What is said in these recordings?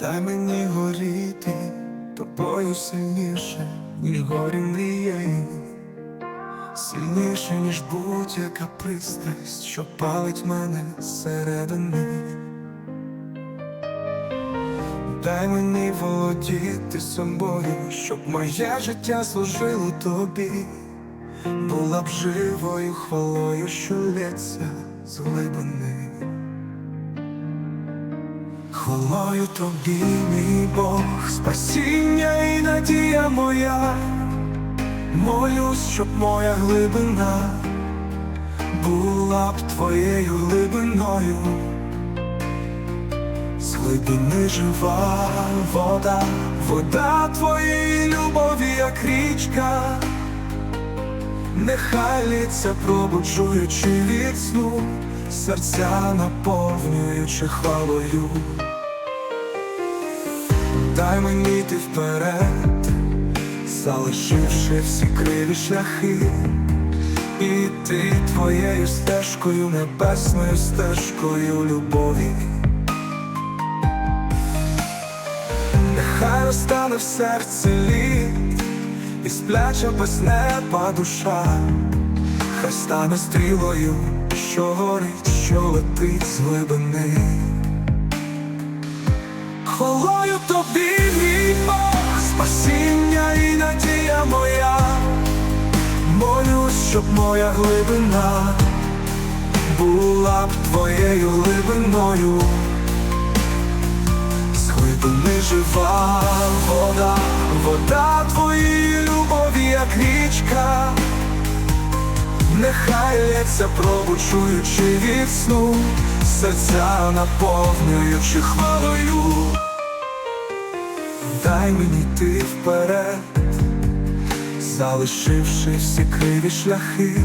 Дай мені горіти тобою сильніше, ніж горі мрією Сильніше, ніж будь-яка пристрасть, що палить мене зсередини. Дай мені володіти собою, щоб моє життя служило тобі, була б живою хвалою, що лється з глибини. Хвалою тобі, мій Бог, спасіння і надія моя. Молюсь, щоб моя глибина була б твоєю глибиною, з глибини жива вода, вода твоєї любові, як річка, нехай лється, пробуджуючи від сну, серця наповнюючи хвалою. Дай мені йти вперед залишивши всі криві шляхи, іти твоєю стежкою, небесною стежкою любові. Нехай розтане в серці лід, і спляча без неба душа, хай стане стрілою, що горить, що летить з глибини. Хвалою тобі, мій Бог, спасіння і надія моя, молюсь, щоб моя глибина була б твоєю глибиною, з глибини жива вода, вода твоєї любові, як річка, нехай лється, пробучуючи від сну, серця наповнюючи хвалою. Дай мені йти вперед, залишивши всі криві шляхи,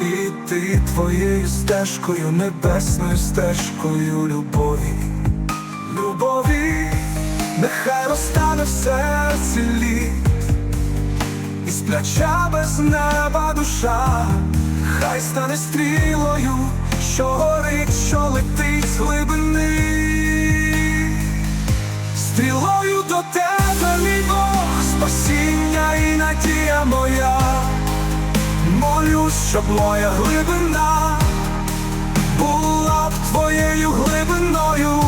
іти твоєю стежкою, небесною стежкою любові, любові, нехай розтане в серці лід, і спляча без неба душа, хай стане стрілою, що горить, що летить з глибини. Стрілою до тебе, мій Бог, спасіння і надія моя, молюсь, щоб моя глибина була б твоєю глибиною,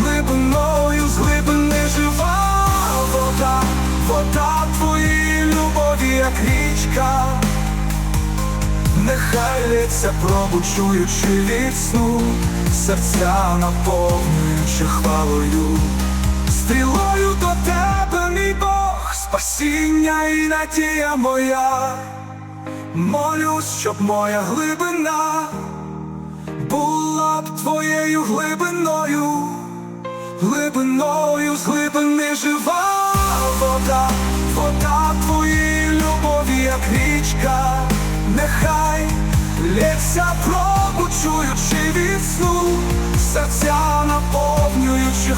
глибиною з глибини жива вода, вода твоєї любові, як річка, нехай лється, пробучуючи від сну, серця наповнюючи хвалою. Стрілою до тебе, мій Бог, спасіння і надія моя, молюсь, щоб моя глибина була б твоєю глибиною, глибиною з глибини жива. Вода, вода твоєї любові, як річка, нехай лється, пробучуючи від сну, серця наповнюючи